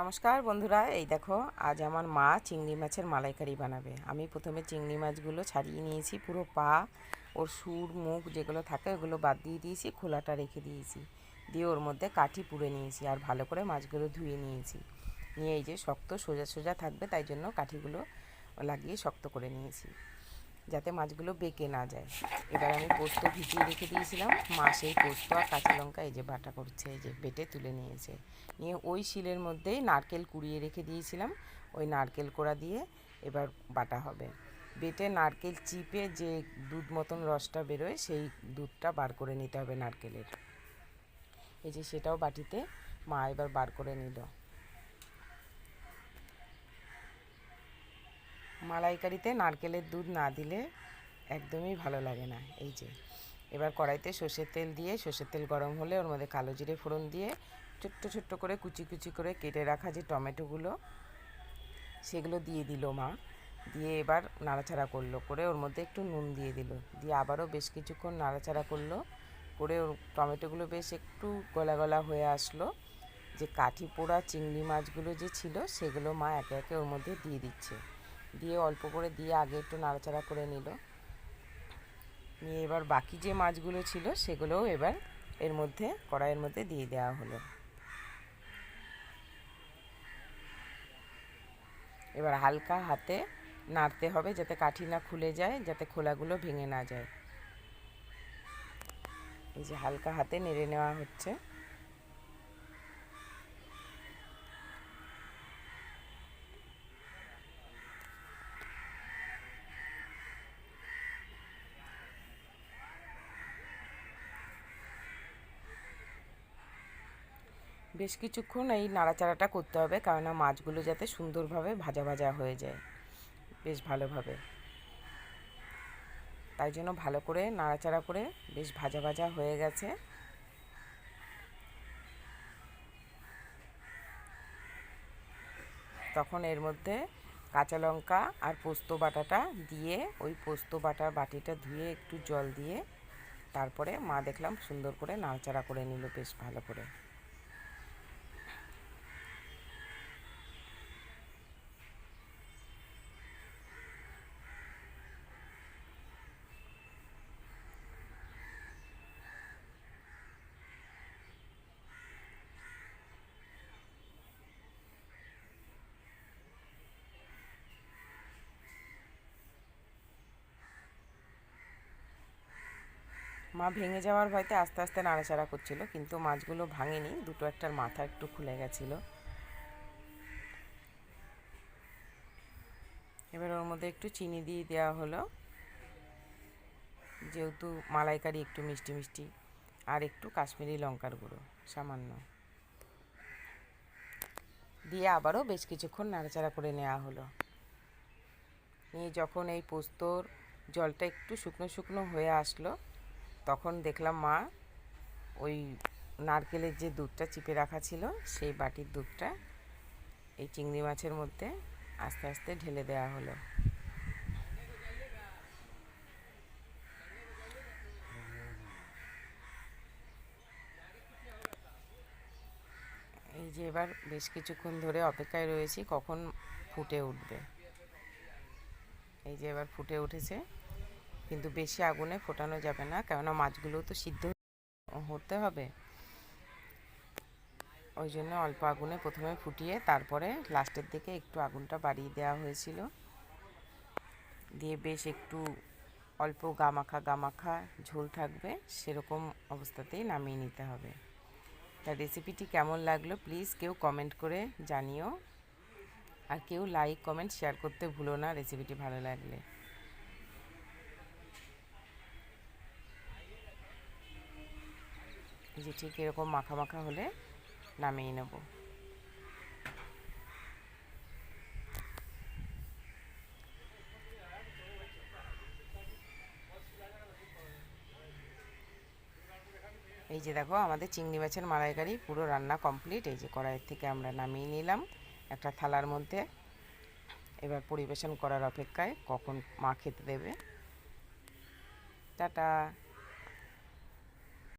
নমস্কার বন্ধুরা, এই দেখো, আজ আমার মা চিংড়ি মাছের মালাইকারি বানাবে। আমি প্রথমে চিংড়ি মাছগুলো ছাড়িয়ে নিয়েছি, পুরো পা, ওর সুর, মুখ যেগুলো থাকে ওগুলো বাদ দিয়ে দিয়েছি, খোলাটা রেখে দিয়েছি। দিয়ে ওর মধ্যে কাঠি পুড়ে নিয়েছি আর ভালো করে মাছগুলো ধুয়ে নিয়েছি। নিয়ে এই যে শক্ত, সোজা সোজা থাকবে, তাই জন্য কাঠিগুলো লাগিয়ে শক্ত করে নিয়েছি। যাতে মাছগুলো বেঁকে না যায়। এবার আমি পোস্ত ভিজিয়ে রেখে দিয়েছিলাম। মা সেই পোস্ত আর কাঁচা লঙ্কা এই যে বাটা করছে, এই যে বেটে তুলে নিয়েছে। নিয়ে ওই শিলের মধ্যেই নারকেল কুড়িয়ে রেখে দিয়েছিলাম। ওই নারকেল কোড়া দিয়ে এবার বাটা হবে। বেটে নারকেল চিপে যে দুধ মতন রসটা বেরোয়, সেই দুধটা বার করে নিতে হবে নারকেলের। এই যে সেটাও বাটিতে মা এবার বার করে নিল। মালাইকারিতে নারকেলের দুধ না দিলে একদমই ভালো লাগে না। এই যে, এবার কড়াইতে সর্ষের তেল দিয়ে, সর্ষের তেল গরম হলে ওর মধ্যে কালো জিরে ফোড়ন দিয়ে ছোট্ট ছোট্ট করে কুচি কুচি করে কেটে রাখা যে টমেটোগুলো, সেগুলো দিয়ে দিল মা। দিয়ে এবার নাড়াচাড়া করল, করে ওর মধ্যে একটু নুন দিয়ে দিল। দিয়ে আবারও বেশ কিছুক্ষণ নাড়াচাড়া করল, করে ওর টমেটোগুলো বেশ একটু গলা গলা হয়ে আসলো। যে কাঠি পোড়া চিংড়ি মাছগুলো যে ছিল, সেগুলো মা একে একে ওর মধ্যে দিয়ে দিচ্ছে। দিয়ে অল্প করে দিয়ে আগে একটু নাড়াচাড়া করে নিল। নিয়ে এবার বাকি যে মাছগুলো ছিল সেগুলোও এবার এর মধ্যে, কড়াইয়ের মধ্যে দিয়ে দেওয়া হলো। এবার হালকা হাতে নাড়তে হবে যাতে কাঠি না খুলে যায়, যাতে খোলাগুলো ভেঙে না যায়। এই যে হালকা হাতে নেড়ে নেওয়া হচ্ছে। বেশ কিছুক্ষণ এই নাড়াচাড়াটা করতে হবে, কেননা মাছগুলো যাতে সুন্দরভাবে ভাজা ভাজা হয়ে যায়। বেশ ভালোভাবে। তাই জন্য ভালো করে নাড়াচাড়া করে বেশ ভাজা ভাজা হয়ে গেছে। তখন এর মধ্যে কাঁচা লঙ্কা আর পোস্ত বাটাটা দিয়ে ওই পোস্ত বাটার বাটিটা ধুয়ে একটু জল দিয়ে তারপরে মা দেখলাম সুন্দর করে নাড়াচাড়া করে নিল বেশ ভালো করে। মা ভেঙে যাওয়ার ভয়তে আস্তে আস্তে নাড়াচাড়া করছিল, কিন্তু মাছগুলো ভাঙেনি, দুটো একটার মাথা একটু খুলে গেছিল। এবার ওর মধ্যে একটু চিনি দিয়ে দেওয়া হলো। যেহেতু মালাইকারি একটু মিষ্টি মিষ্টি, আর একটু কাশ্মীরি লঙ্কার গুঁড়ো, সামান্য। দিয়ে আবারও বেশ কিছুক্ষণ নাড়াচাড়া করে নেওয়া হলো। নিয়ে যখন এই পোস্তর জলটা একটু শুকনো শুকনো হয়ে আসলো তখন দেখলাম মা ওই নারকেলের যে দুধটা চিপে রাখা ছিল, সেই বাটির দুধটা এই চিংড়ি মাছের মধ্যে আস্তে আস্তে ঢেলে দেওয়া হলো। এই যে এবার বেশ কিছুক্ষণ ধরে অপেক্ষায় রয়েছি, কখন ফুটে উঠবে। এই যে এবার ফুটে উঠেছে। কিন্তু বেশি আগুনে ফোটানো যাবে না, কেননা মাছগুলোও তো সিদ্ধ হতে হবে। ওই জন্য অল্প আগুনে প্রথমে ফুটিয়ে তারপরে লাস্টের দিকে একটু আগুনটা বাড়িয়ে দেওয়া হয়েছিল। দিয়ে বেশ একটু অল্প গামাখা গামাখা ঝোল থাকবে, সেরকম অবস্থাতেই নামিয়ে নিতে হবে। তা রেসিপিটি কেমন লাগল প্লিজ কেউ কমেন্ট করে জানিও। আর কেউ লাইক, কমেন্ট, শেয়ার করতে ভুলো না রেসিপিটি ভালো লাগলে। যে ঠিক এরকম মাখা মাখা হলে নামিয়ে নেব। এই যে দেখো আমাদের চিংড়ি মাছের মালাইকারি পুরো রান্না কমপ্লিট। এই যে কড়াইয়ের থেকে আমরা নামিয়ে নিলাম একটা থালার মধ্যে। এবার পরিবেশন করার অপেক্ষায় কখন মা খেতে দেবে। টাটা।